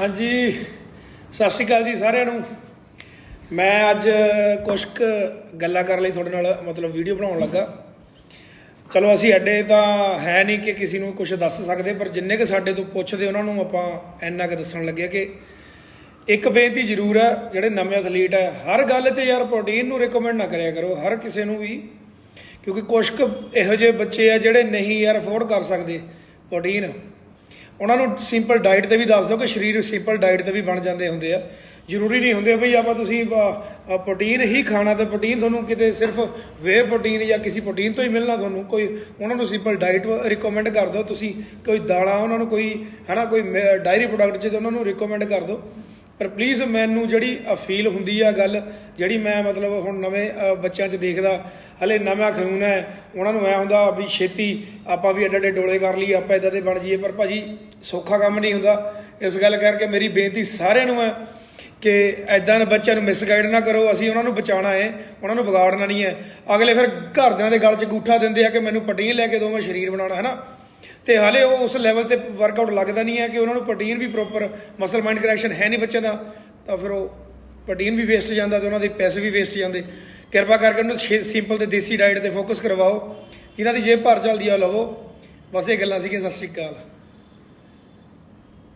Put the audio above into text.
ਹਾਂਜੀ, ਸਤਿ ਸ਼੍ਰੀ ਅਕਾਲ ਜੀ ਸਾਰਿਆਂ ਨੂੰ। ਮੈਂ ਅੱਜ ਕੁਝ ਕੁ ਗੱਲਾਂ ਕਰਨ ਲਈ ਤੁਹਾਡੇ ਨਾਲ ਮਤਲਬ ਵੀਡੀਓ ਬਣਾਉਣ ਲੱਗਾ। ਚਲੋ ਅਸੀਂ ਐਡੇ ਤਾਂ ਹੈ ਨਹੀਂ ਕਿ ਕਿਸੇ ਨੂੰ ਕੁਝ ਦੱਸ ਸਕਦੇ, ਪਰ ਜਿੰਨੇ ਕਿ ਸਾਡੇ ਤੋਂ ਪੁੱਛਦੇ ਉਹਨਾਂ ਨੂੰ ਆਪਾਂ ਇੰਨਾ ਕੁ ਦੱਸਣ ਲੱਗੇ ਕਿ ਇੱਕ ਬੇਨਤੀ ਜ਼ਰੂਰ ਹੈ, ਜਿਹੜੇ ਨਵੇਂ ਐਥਲੀਟ ਹੈ, ਹਰ ਗੱਲ 'ਚ ਯਾਰ ਪ੍ਰੋਟੀਨ ਨੂੰ ਰეკਮੈਂਡ ਨਾ ਕਰਿਆ ਕਰੋ, ਹਰ ਕਿਸੇ ਨੂੰ ਵੀ। ਕਿਉਂਕਿ ਕੁਝ ਕੁ ਇਹੋ ਜਿਹੇ ਬੱਚੇ ਆ ਜਿਹੜੇ ਨਹੀਂ ਯਾਰ ਅਫੋਰਡ ਕਰ ਸਕਦੇ ਪ੍ਰੋਟੀਨ ਉਹਨਾਂ ਨੂੰ ਸਿੰਪਲ ਡਾਈਟ ਤੇ ਵੀ ਦੱਸ ਦਿਓ ਕਿ ਸਰੀਰ ਸਿੰਪਲ ਡਾਈਟ ਤੇ ਵੀ ਬਣ ਜਾਂਦੇ ਹੁੰਦੇ ਆ। ਜ਼ਰੂਰੀ ਨਹੀਂ ਹੁੰਦੇ ਬਈ ਆਪਾਂ ਤੁਸੀਂ ਪ੍ਰੋਟੀਨ ਹੀ ਖਾਣਾ ਤੇ ਪ੍ਰੋਟੀਨ ਤੁਹਾਨੂੰ ਕਿਤੇ ਸਿਰਫ ਵੇ ਪ੍ਰੋਟੀਨ ਜਾਂ ਕਿਸੇ ਪ੍ਰੋਟੀਨ ਤੋਂ ਹੀ ਮਿਲਣਾ ਤੁਹਾਨੂੰ। ਕੋਈ ਉਹਨਾਂ ਨੂੰ ਸਿੰਪਲ ਡਾਈਟ ਰਿਕਮੈਂਡ ਕਰ ਦਿਓ। ਤੁਸੀਂ ਕੋਈ ਦਾਲਾਂ ਉਹਨਾਂ ਨੂੰ ਕੋਈ, ਹਨਾ, ਕੋਈ ਡਾਇਰੀ ਪ੍ਰੋਡਕਟ ਚ ਉਹਨਾਂ ਨੂੰ ਰਿਕਮੈਂਡ ਕਰ ਦਿਓ। ਪਰ ਪਲੀਜ਼ ਮੈਨੂੰ ਜਿਹੜੀ ਫੀਲ ਹੁੰਦੀ ਆ ਗੱਲ, ਜਿਹੜੀ ਮੈਂ ਮਤਲਬ ਹੁਣ ਨਵੇਂ ਬੱਚਿਆਂ 'ਚ ਦੇਖਦਾ, ਹਲੇ ਨਵਾਂ ਖੂਨ ਹੈ, ਉਹਨਾਂ ਨੂੰ ਐ ਹੁੰਦਾ ਵੀ ਛੇਤੀ ਆਪਾਂ ਵੀ ਐਡੇ ਐਡੇ ਡੋਲੇ ਕਰ ਲਈ ਆਪਾਂ ਇਦਾਂ ਦੇ ਬਣ ਜਾਈਏ, ਪਰ ਭਾਜੀ ਸੌਖਾ ਕੰਮ ਨਹੀਂ ਹੁੰਦਾ। ਇਸ ਗੱਲ ਕਰਕੇ ਮੇਰੀ ਬੇਨਤੀ ਸਾਰਿਆਂ ਨੂੰ ਹੈ ਕਿ ਐਦਾਂ ਦੇ ਬੱਚਿਆਂ ਨੂੰ ਮਿਸਗਾਈਡ ਨਾ ਕਰੋ, ਅਸੀਂ ਉਹਨਾਂ ਨੂੰ ਬਚਾਉਣਾ ਹੈ, ਉਹਨਾਂ ਨੂੰ ਵਿਗਾੜਨਾ ਨਹੀਂ ਹੈ। ਅਗਲੇ ਫਿਰ ਘਰਦਿਆਂ ਦੇ ਗਲ 'ਚ ਗੂਠਾ ਦਿੰਦੇ ਆ ਕਿ ਮੈਨੂੰ ਪ੍ਰੋਟੀਨ ਲੈ ਕੇ ਦਿਓ ਮੈਂ ਸਰੀਰ ਬਣਾਉਣਾ, ਹੈ ਨਾ? ਤੇ ਹਾਲੇ ਉਹ ਉਸ ਲੈਵਲ ਤੇ ਵਰਕਆਊਟ ਲੱਗਦਾ ਨਹੀਂ ਹੈ ਕਿ ਉਹਨਾਂ ਨੂੰ ਪ੍ਰੋਟੀਨ ਵੀ ਪ੍ਰੋਪਰ ਮਸਲ ਮਾਈਂਡ ਕਨੈਕਸ਼ਨ ਹੈ ਨਹੀਂ ਬੱਚਿਆਂ ਦਾ, ਤਾਂ ਫਿਰ ਉਹ ਪ੍ਰੋਟੀਨ ਵੀ ਵੇਸਟ ਜਾਂਦਾ ਤੇ ਉਹਨਾਂ ਦੇ ਪੈਸੇ ਵੀ ਵੇਸਟ ਜਾਂਦੇ। ਕਿਰਪਾ ਕਰਕੇ ਉਹਨੂੰ ਸਿੰਪਲ ਤੇ ਦੇਸੀ ਡਾਈਟ ਤੇ ਫੋਕਸ ਕਰਵਾਓ, ਜਿਨ੍ਹਾਂ ਦੀ ਜੇਬ ਭਰ ਚੱਲਦੀ ਆ ਉਹ ਲਵੋ। ਬਸ ਇਹ ਗੱਲਾਂ ਸੀਗੀਆਂ, ਸਤਿ ਸ਼੍ਰੀ ਅਕਾਲ।